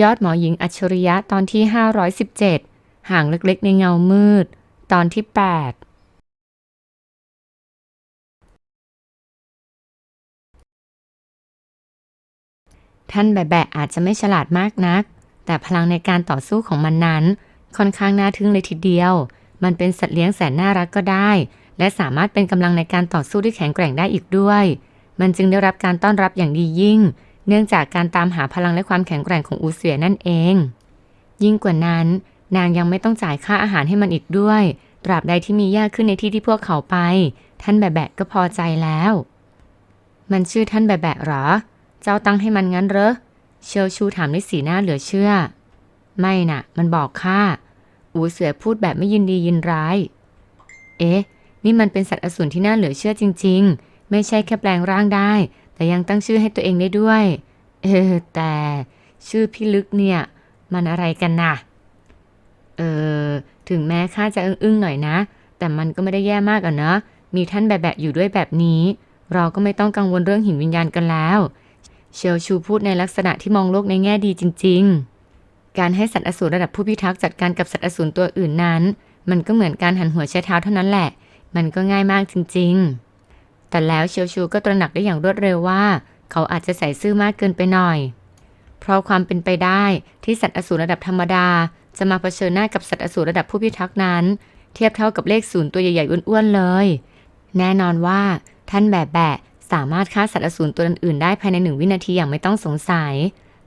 ยอดหมอหญิงอัจฉริยะตอนที่ 517 ห่างเล็กๆในเงามืด ตอนที่ 8ท่านแบะๆอาจจะไม่ฉลาดมากนัก แต่พลังในการต่อสู้ของมันนั้น ค่อนข้างน่าทึ่งเลยทีเดียว มันเป็นสัตว์เลี้ยงแสนน่ารักก็ได้ และสามารถเป็นกำลังในการต่อสู้ที่แข็งแกร่งได้อีกด้วย มันจึงได้รับการต้อนรับอย่างดียิ่ง เนื่องจากการตามหาพลังและความแข็งแกร่งของอูเสวียนั่นเอง ยิ่งกว่านั้น นางยังไม่ต้องจ่ายค่าอาหารให้มันอีกด้วย ตราบใดที่มีหญ้าขึ้นในที่ที่พวกเขาไป ท่านแบะๆก็พอใจแล้ว มันชื่อท่านแบะๆหรอ เจ้าตั้งให้มันงั้นเหรอ เชียวชูถามด้วยสีหน้าเหลือเชื่อ ไม่น่ะ มันบอกข้า อูเสือพูดแบบไม่ยินดียินร้าย เอ๊ะ นี่มันเป็นสัตว์อสูรที่น่าเหลือเชื่อจริง ๆ ไม่ใช่แค่แปลงร่างได้แต่ยังตั้งชื่อให้ตัวเองได้ด้วย เออ แต่ชื่อพี่ลึกเนี่ย มันอะไรกันน่ะ เออ ถึงแม้ข้าจะอึ้งๆหน่อยนะ แต่มันก็ไม่ได้แย่มากอะเนะมีท่านแบะๆอยู่ด้วยแบบนี้ เราก็ไม่ต้องกังวลเรื่องหินวิญญาณกันแล้ว เชลชูพูดในลักษณะที่มองโลกในแง่ดีจริง ๆ การให้สัตว์อสูรระดับผู้พิทักษ์จัดการกับสัตว์อสูรตัวอื่นนั้น มันก็เหมือนการหันหัวใช้เท้าเท่านั้นแหละ มันก็ง่ายมากจริง ๆ แต่แล้วเชลชูก็ตระหนักได้อย่างรวดเร็วว่า เขาอาจจะใส่ซื่อมากเกินไปหน่อย เพราะความเป็นไปได้ที่สัตว์อสูรระดับธรรมดา จะมาเผชิญหน้ากับสัตว์อสูรระดับผู้พิทักษ์นั้น เทียบเท่ากับเลขศูนย์ตัวใหญ่ๆอ้วนๆเลย แน่นอนว่าท่านแบะแบะสามารถฆ่าสัตว์อสูรตัวอื่นๆได้ภายในหนึ่งวินาทีอย่างไม่ต้องสงสัย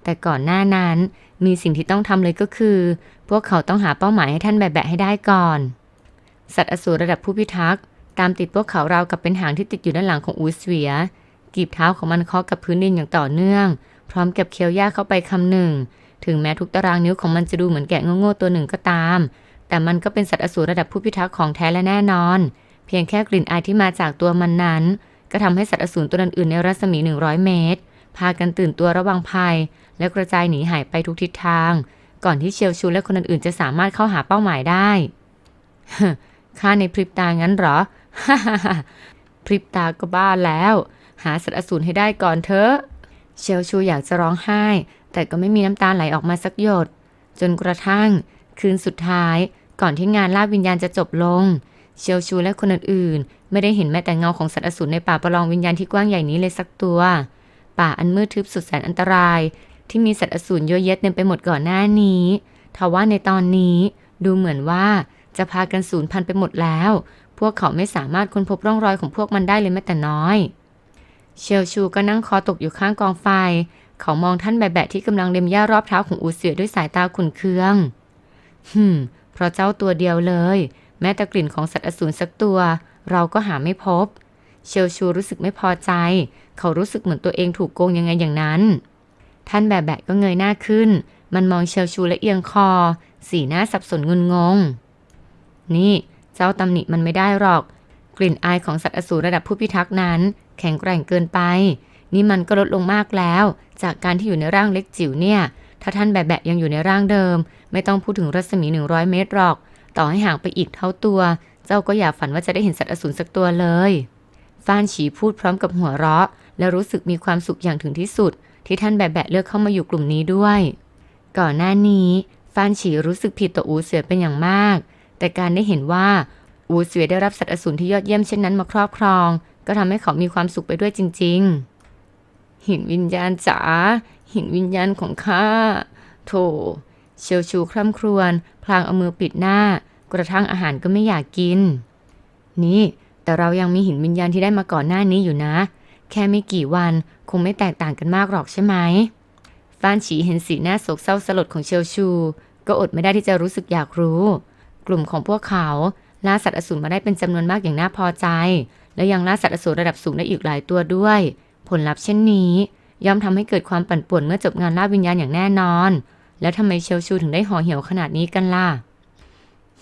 แต่ก่อนหน้านั้นมีสิ่งที่ต้องทำเลยก็คือ พวกเขาต้องหาเป้าหมายให้ท่านแบะแบะให้ได้ก่อน สัตว์อสูรระดับผู้พิทักษ์ตามติดพวกเขาราวกับเป็นหางที่ติดอยู่ด้านหลังของอูสเวีย กีบเท้าของมันเคาะกับพื้นดินอย่างต่อเนื่อง พร้อมกับเคี้ยวหญ้าเข้าไปคำหนึ่ง ถึงแม้ทุกตารางนิ้วของมันจะดูเหมือนแกะโง่ๆตัวหนึ่งก็ตาม แต่มันก็เป็นสัตว์อสูรระดับผู้พิทักษ์ของแท้และแน่นอน เพียงแค่กลิ่นอายที่มาจากตัวมันนั้น ก็ทำให้สัตว์อสูรตัวอื่นๆในรัศมี 100 เมตร พากันตื่นตัวระวังภัย และกระจายหนีหายไปทุกทิศทาง ก่อนที่เชียวชูและคนอื่นๆจะสามารถเข้าหาเป้าหมายได้ข้าในพริบตางั้นเหรอพริบตาก็บ้าแล้ว หาสัตว์อสูรให้ได้ก่อนเถอะ เชลชูอยากจะร้องไห้ แต่ก็ไม่มีน้ำตาไหลออกมาสักหยด จนกระทั่ง คืนสุดท้ายก่อนที่งานล่าวิญญาณจะจบลง เชลชูและคนอื่นๆ ไม่ได้เห็นแม้แต่เงาของสัตว์อสูรในป่าประลองวิญญาณที่กว้างใหญ่นี้เลยสักตัว ป่าอันมืดทึบสุดแสนอันตราย ที่มีสัตว์อสูรเยอะแยะเต็มไปหมดก่อนหน้านี้ทว่าในตอนนี้ดูเหมือนว่าจะพากันสูญพันธุ์ไปหมดแล้ว พวกเขาไม่สามารถค้นพบร่องรอยของพวกมันได้เลยแม้แต่น้อย เชลชูก็นั่งคอตกอยู่ข้างกองไฟ เขามองท่านแบะๆที่กำลังเล็มหญ้ารอบเท้าของอูเสือด้วยสายตาขุ่นเคืองฮึมเพราะเจ้าตัวเดียวเลย แม้แต่กลิ่นของสัตว์อสูรสักตัว เราก็หาไม่พบ เชลชูรู้สึกไม่พอใจ เขารู้สึกเหมือนตัวเองถูกโกงยังไงอย่างนั้น ท่านแบะแบะก็เงยหน้าขึ้น มันมองเชลชูและเอียงคอ สีหน้าสับสนงุนงง นี่ เจ้าตำหนิมันไม่ได้หรอก กลิ่นอายของสัตว์อสูรระดับผู้พิทักษ์นั้น แข็งแกร่งเกินไป นี่มันก็ลดลงมากแล้ว จากการที่อยู่ในร่างเล็กจิ๋วเนี่ย ถ้าท่านแบะแบะยังอยู่ในร่างเดิม ไม่ต้องพูดถึงรัศมี 100 เมตรหรอก ต่อให้ห่างไปอีกเท่าตัว เจ้าก็อย่าฝันว่าจะได้เห็นสัตว์อสูรสักตัวเลยฟ้านฉีพูดพร้อมกับหัวเราะ และรู้สึกมีความสุขอย่างถึงที่สุด ที่ท่านแบะแบะเลือกเข้ามาอยู่กลุ่มนี้ด้วย ก่อนหน้านี้ฟ้านฉีรู้สึกผิดต่ออูเสือเป็นอย่างมาก แต่การได้เห็นว่าอูเสือได้รับสัตว์อสูรที่ยอดเยี่ยมเช่นนั้นมาครอบครอง ก็ทำให้เขามีความสุขไปด้วยจริง ๆ หินวิญญาณจ๋าหินวิญญาณของข้าโถเชลชูคร่ำครวญพลางเอามือปิดหน้า กระทั่งอาหารก็ไม่อยากกิน นี่แต่เรายังมีหินวิญญาณที่ได้มาก่อนหน้านี้อยู่นะ แค่ไม่กี่วันคงไม่แตกต่างกันมากหรอกใช่ไหมฟานฉีเห็นสีหน้าโศกเศร้าสลดของเชลชู ก็อดไม่ได้ที่จะรู้สึกอยากรู้ กลุ่มของพวกเขาล่าสัตว์อสูรมาได้เป็นจำนวนมากอย่างน่าพอใจ และยังล่าสัตว์อสูรระดับสูงได้อีกหลายตัวด้วย ผลลัพธ์เช่นนี้ ย่อมทำให้เกิดความปั่นป่วนเมื่อจบงานล่าวิญญาณอย่างแน่นอน แล้วทำไมเชลชูถึงได้ห่อเหี่ยวขนาดนี้กันล่ะ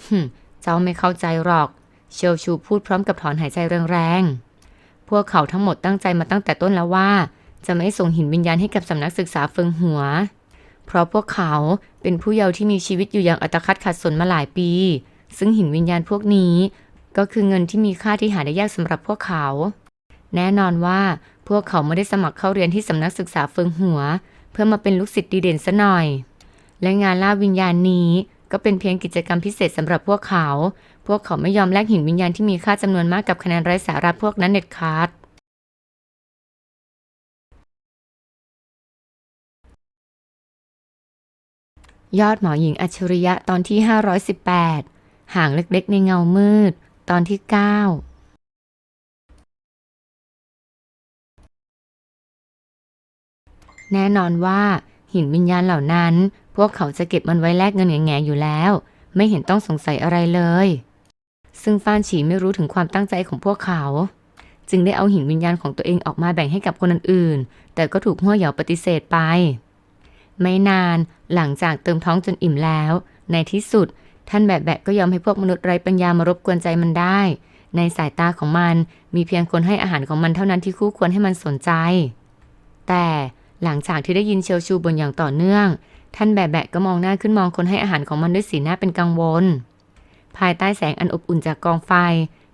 ฮึเจ้าไม่เข้าใจหรอก เชลชูพูดพร้อมกับถอนหายใจแรงๆ พวกเขาทั้งหมดตั้งใจมาตั้งแต่ต้นแล้วว่า จะไม่ส่งหินวิญญาณให้กับสำนักศึกษาเฟิงหัว เพราะพวกเขาเป็นผู้เยาว์ที่มีชีวิตอยู่อย่างอัตคัดขัดสนมาหลายปี ซึ่งหินวิญญาณพวกนี้ ก็คือเงินที่มีค่าที่หาได้ยากสำหรับพวกเขา แน่นอนว่าพวกเขาไม่ได้สมัครเข้าเรียนที่สำนักศึกษาเฟิงหัว เพื่อมาเป็นลูกศิษย์ดีเด่นซะหน่อย และงานล่าวิญญาณนี้ก็เป็นเพียงกิจกรรมพิเศษสำหรับพวกเขา พวกเขาไม่ยอมแลกหินวิญญาณที่มีค่าจำนวนมากกับคะแนนไร้สาระพวกนั้นเด็ดขาดยอดหมอหญิงอัจฉริยะตอนที่ 518 ห่างเล็กๆในเงามืด ตอนที่9แน่นอนว่าหินวิญญาณเหล่านั้น พวกเขาจะเก็บมันไว้แลกเงินแง่ๆอยู่แล้ว ไม่เห็นต้องสงสัยอะไรเลย ซึ่งฟานฉีไม่รู้ถึงความตั้งใจของพวกเขา จึงได้เอาหินวิญญาณของตัวเองออกมาแบ่งให้กับคนอื่นๆ แต่ก็ถูกหัวเหยาปฏิเสธไป ไม่นานหลังจากเติมท้องจนอิ่มแล้ว ในที่สุด ท่านแบบแบะก็ยอมให้พวกมนุษย์ไร้ปัญญามารบกวนใจมันได้ ในสายตาของมันมีเพียงคนให้อาหารของมันเท่านั้นที่คู่ควรให้มันสนใจ แต่หลังจากที่ได้ยินเชลชูบนอย่างต่อเนื่อง ท่านแบบแบะก็มองหน้าขึ้นมองคนให้อาหารของมันด้วยสีหน้าเป็นกังวล ภายใต้แสงอันอบอุ่นจากกองไฟ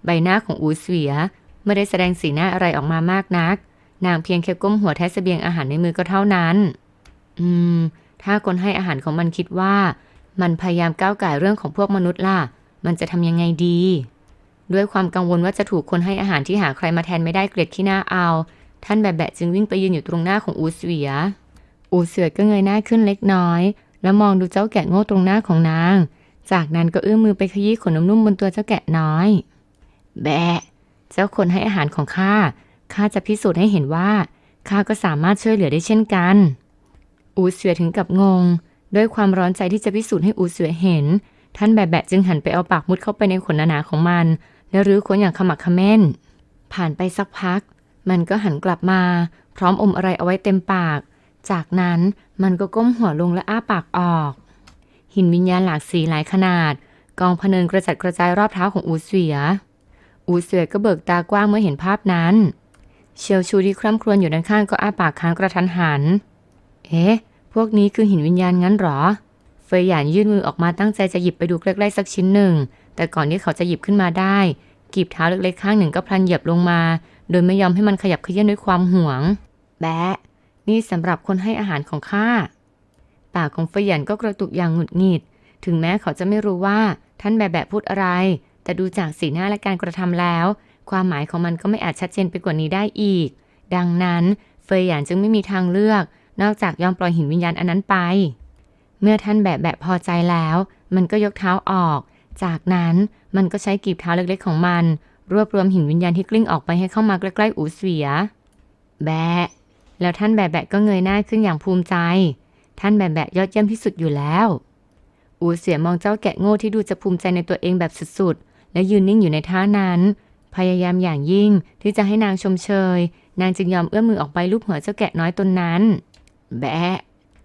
ใบหน้าของอูเสวียไม่ได้แสดงสีหน้าอะไรออกมามากนัก นางเพียงแค่ก้มหัวแทะเสบียงอาหารในมือก็เท่านั้น อืม ถ้าคนให้อาหารของมันคิดว่า มันพยายามก้าวไก่เรื่องของพวกมนุษย์ล่ะ มันจะทำยังไงดี ด้วยความกังวลว่าจะถูกคนให้อาหารที่หาใครมาแทนไม่ได้เกลียดขี้หน้าเอา ท่านแบบแบะจึงวิ่งไปยืนอยู่ตรงหน้าของอูเสวีย อูเสือก็เงยหน้าขึ้นเล็กน้อย แล้วมองดูเจ้าแกะโง่ตรงหน้าของนาง จากนั้นก็เอื้อมมือไปขยี้ขนนุ่มๆบนตัวเจ้าแกะน้อย แบะ เจ้าคนให้อาหารของข้า ข้าจะพิสูจน์ให้เห็นว่าข้าก็สามารถช่วยเหลือได้เช่นกัน อูเสือถึงกับงง ด้วยความร้อนใจที่จะพิสูจน์ให้อูเสือเห็น ท่านแบบแบะจึงหันไปเอาปากมุดเข้าไปในขนหนาๆของมัน แล้วรื้อค้นอย่างขมักขม้น ผ่านไปสักพัก มันก็หันกลับมา พร้อมอมอะไรเอาไว้เต็มปาก จากนั้นมันก็ก้มหัวลงและอ้าปากออก หินวิญญาณหลากสีหลายขนาด กองพเนินกระจัดกระจายรอบเท้าของอูเสืออูเสือก็เบิกตากว้างเมื่อเห็นภาพนั้น เชียวชูที่คร่ำครวญอยู่ด้านข้างก็อ้าปากค้างกระทันหัน เอ๊ะ พวกนี้คือหินวิญญาณงั้นหรอ เฟยหยานยื่นมือออกมาตั้งใจจะหยิบไปดูใกล้ๆสักชิ้นหนึ่ง แต่ก่อนที่เขาจะหยิบขึ้นมาได้กีบเท้าเล็กๆข้างหนึ่งก็พลันเหยียบลงมา โดยไม่ยอมให้มันขยับเขยื้อนด้วยความหวง แบะ นี่สำหรับคนให้อาหารของข้า ปากของเฟยหยันก็กระตุกอย่างหงุดหงิด ถึงแม้เขาจะไม่รู้ว่าท่านแบบแบบพูดอะไร แต่ดูจากสีหน้าและการกระทำแล้ว ความหมายของมันก็ไม่อาจชัดเจนไปกว่านี้ได้อีก ดังนั้นเฟยหยานจึงไม่มีทางเลือก นอกจากยอมปล่อยหินวิญญาณอันนั้นไป เมื่อท่านแบบแบบพอใจแล้ว มันก็ยกเท้าออก จากนั้นมันก็ใช้กีบเท้าเล็กๆของมัน รวบรวมหินวิญญาณที่กลิ้งออกไปให้เข้ามาใกล้ๆอูเสีย แบะ แล้วท่านแบบแบบก็เงยหน้าขึ้นอย่างภูมิใจ ท่านแบบแบบยอดเยี่ยมที่สุดอยู่แล้ว อูเสียมองเจ้าแกะโง่ที่ดูจะภูมิใจในตัวเองแบบสุดๆ และยืนนิ่งอยู่ในท่านั้น พยายามอย่างยิ่งที่จะให้นางชมเชย นางจึงยอมเอื้อมมือออกไปลูบหัวเจ้าแกะน้อยตนนั้น แบะ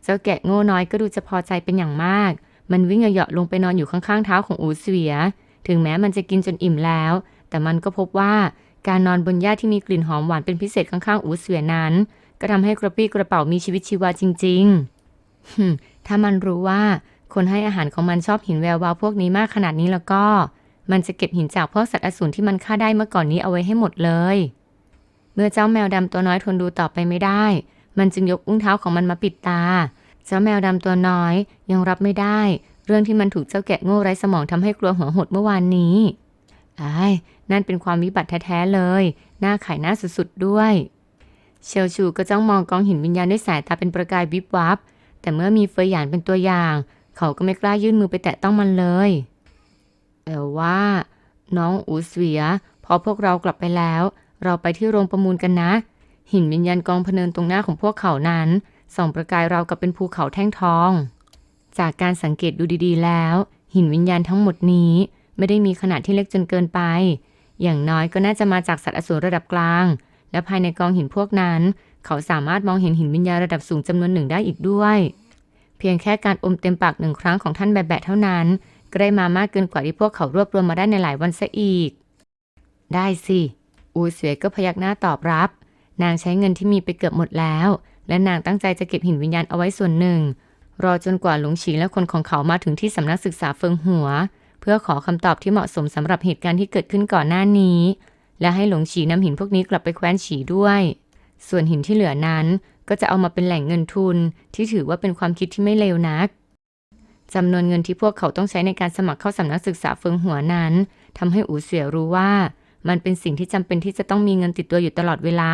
เจ้าแกะโง่น้อยก็ดูจะพอใจเป็นอย่างมาก มันวิ่งเหยาะลงไปนอนอยู่ข้างๆเท้าของอูเสวีย ถึงแม้มันจะกินจนอิ่มแล้ว แต่มันก็พบว่าการนอนบนหญ้าที่มีกลิ่นหอมหวานเป็นพิเศษข้างๆอูเสวียนั้น ก็ทำให้กระปี้กระเป๋ามีชีวิตชีวาจริงๆถ้ามันรู้ว่าคนให้อาหารของมันชอบหินแวววาวพวกนี้มากขนาดนี้แล้วก็ มันจะเก็บหินจากพวกสัตว์อสูรที่มันฆ่าได้เมื่อก่อนนี้เอาไว้ให้หมดเลย เมื่อเจ้าแมวดำตัวน้อยทนดูต่อไปไม่ได้ มันจึงยกอุ้งเท้าของมันมาปิดตา เจ้าแมวดำตัวน้อยยังรับไม่ได้ เรื่องที่มันถูกเจ้าแกะโง่ไร้สมองทำให้กลัวหัวหดเมื่อวานนี้ไอ้นั่นเป็นความวิบัติแท้ๆเลย หน้าขายหน้าสุดๆด้วย เชลชูก็จ้องมองกองหินวิญญาณด้วยสายตาเป็นประกายวิบวับ แต่เมื่อมีเฟยหยานเป็นตัวอย่าง เขาก็ไม่กล้ายื่นมือไปแตะต้องมันเลยแต่ว่า น้องอูเสวีย พอพวกเรากลับไปแล้ว เราไปที่โรงประมูลกันนะ หินวิญญาณกองพเนินตรงหน้าของพวกเขานั้นส่องประกายเราวกับเป็นภูเขาแท่งทอง จากการสังเกตดูดีๆ แล้ว หินวิญญาณทั้งหมดนี้ไม่ได้มีขนาดที่เล็กจนเกินไป อย่างน้อยก็น่าจะมาจากสัตว์อสูรระดับกลาง และภายในกองหินพวกนั้น เขาสามารถมองเห็นหินวิญญาณระดับสูงจำนวนหนึ่งได้อีกด้วย เพียงแค่การอมเต็มปากหนึ่งครั้งของท่านแบบแบะเท่านั้น ก็ได้มามากเกินกว่าที่พวกเขารวบรวมมาได้ในหลายวันซะอีก ได้สิ อูเสวยก็พยักหน้าตอบรับ นางใช้เงินที่มีไปเกือบหมดแล้ว และนางตั้งใจจะเก็บหินวิญญาณเอาไว้ส่วนหนึ่ง รอจนกว่าหลงฉีและคนของเขามาถึงที่สำนักศึกษาเฟิงหัว เพื่อขอคำตอบที่เหมาะสมสำหรับเหตุการณ์ที่เกิดขึ้นก่อนหน้านี้ และให้หลงฉีนำหินพวกนี้กลับไปแคว้นฉีด้วย ส่วนหินที่เหลือนั้น ก็จะเอามาเป็นแหล่งเงินทุน ที่ถือว่าเป็นความคิดที่ไม่เลวนักจำนวนเงินที่พวกเขาต้องใช้ในการสมัครเข้าสำนักศึกษาเฟิงหัวนั้นทำให้อูเสี่ยรู้ว่า มันเป็นสิ่งที่จำเป็นที่จะต้องมีเงินติดตัวอยู่ตลอดเวลา